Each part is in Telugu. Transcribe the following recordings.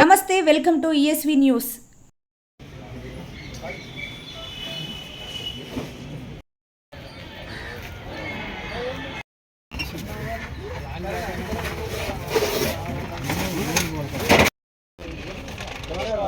నమస్తే welcome to ESV news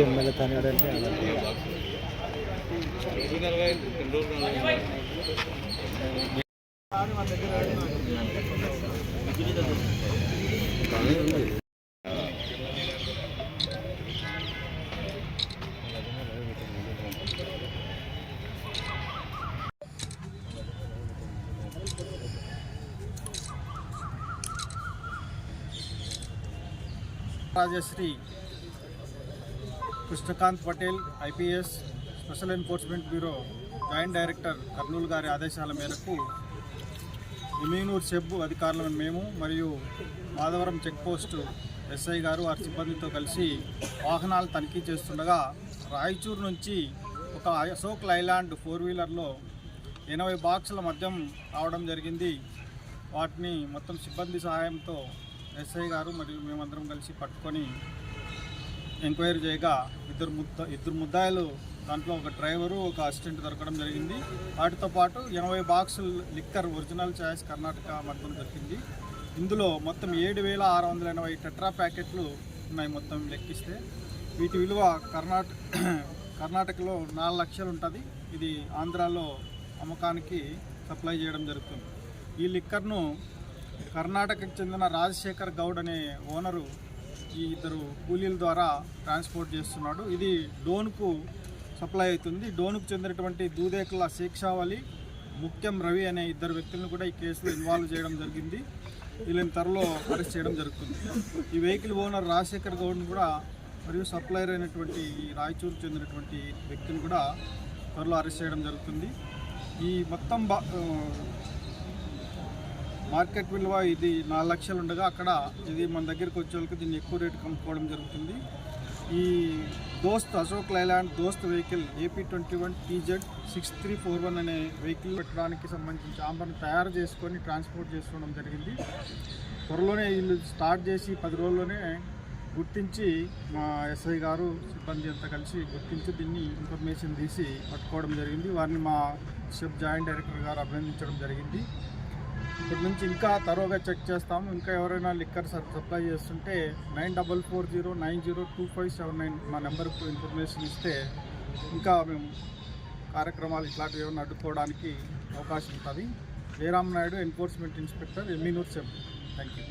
MLA తనేడంటే Rajashree Krishnakanth Patel IPS special enforcement bureau joint director Kurnool గారి ఆదేశాల మేరకు ఇమీనూర్ సెబ్బు అధికారులను మేము మరియు మాధవరం చెక్పోస్టు ఎస్ఐ గారు వారి సిబ్బందితో కలిసి వాహనాలు తనిఖీ చేస్తుండగా రాయచూరు నుంచి ఒక అశోక్ లైలాండ్ ఫోర్ వీలర్లో ఎనభై బాక్సుల మద్యం రావడం జరిగింది. వాటిని మొత్తం సిబ్బంది సహాయంతో ఎస్ఐ గారు మరియు మేమందరం కలిసి పట్టుకొని ఎంక్వైరీ చేయగా ఇద్దరు ముద్ద ఇద్దరు ముద్దాయిలు దాంట్లో ఒక డ్రైవరు ఒక అసిస్టెంట్ దొరకడం జరిగింది. వాటితో పాటు ఎనభై బాక్సులు లిక్కర్ ఒరిజినల్ చాయిస్ కర్ణాటక మద్యం దొరికింది. ఇందులో మొత్తం ఏడు వేల ఆరు వందల ఎనభై టెట్రా ప్యాకెట్లు ఉన్నాయి మొత్తం లెక్కిస్తే. వీటి విలువ కర్ణాటక కర్ణాటకలో నాలుగు లక్షలు ఉంటుంది. ఇది ఆంధ్రాలో అమ్మకానికి సప్లై చేయడం జరుగుతుంది. ఈ లిక్కర్ను కర్ణాటకకు చెందిన రాజశేఖర్ గౌడ్ అనే ఓనరు ఈ ఇద్దరు కూలీల ద్వారా ట్రాన్స్పోర్ట్ చేస్తున్నాడు. ఇది డోన్కు సప్లై అవుతుంది. డోన్కు చెందినటువంటి దూదేకుల శేక్షావళి ముఖ్యం రవి అనే ఇద్దరు వ్యక్తులను కూడా ఈ కేసులో ఇన్వాల్వ్ చేయడం జరిగింది. వీళ్ళని త్వరలో అరెస్ట్ చేయడం జరుగుతుంది. ఈ వెహికల్ ఓనర్ రాజశేఖర్ గౌడ్ని కూడా మరియు సప్లైర్ అయినటువంటి ఈ రాయచూరుకు చెందినటువంటి వ్యక్తిని కూడా త్వరలో అరెస్ట్ చేయడం జరుగుతుంది. ఈ మొత్తం బా మార్కెట్ విలువ ఇది నాలుగు లక్షలు ఉండగా అక్కడ ఇది మన దగ్గరికి వచ్చే వాళ్ళకి దీన్ని ఎక్కువ రేటు కమ్ముకోవడం జరుగుతుంది. ఈ Dost Ashok Leyland Dost vehicle AP twenty one TZ six three four one అనే వెహికల్ పెట్టడానికి సంబంధించి చాంబర్ని తయారు చేసుకొని ట్రాన్స్పోర్ట్ చేసుకోవడం జరిగింది. త్వరలోనే వీళ్ళు స్టార్ట్ చేసి పది రోజుల్లోనే గుర్తించి మా ఎస్ఐ గారు సిబ్బంది అంతా కలిసి గుర్తించి దీన్ని ఇన్ఫర్మేషన్ తీసి పట్టుకోవడం జరిగింది. వారిని మా షెఫ్ జాయింట్ డైరెక్టర్ గారు అభినందించడం జరిగింది. ఇప్పటి నుంచి ఇంకా తరోగా చెక్ చేస్తాము. ఇంకా ఎవరైనా లిక్కర్ సప్లై చేస్తుంటే nine double four zero nine zero two five seven nine మా నెంబర్కు ఇన్ఫర్మేషన్ ఇస్తే ఇంకా మేము కార్యక్రమాలు ఇట్లాంటివి ఏమైనా అడ్డుకోవడానికి అవకాశం ఉంటుంది. Jayaram Naidu enforcement inspector Emminur SEB thank you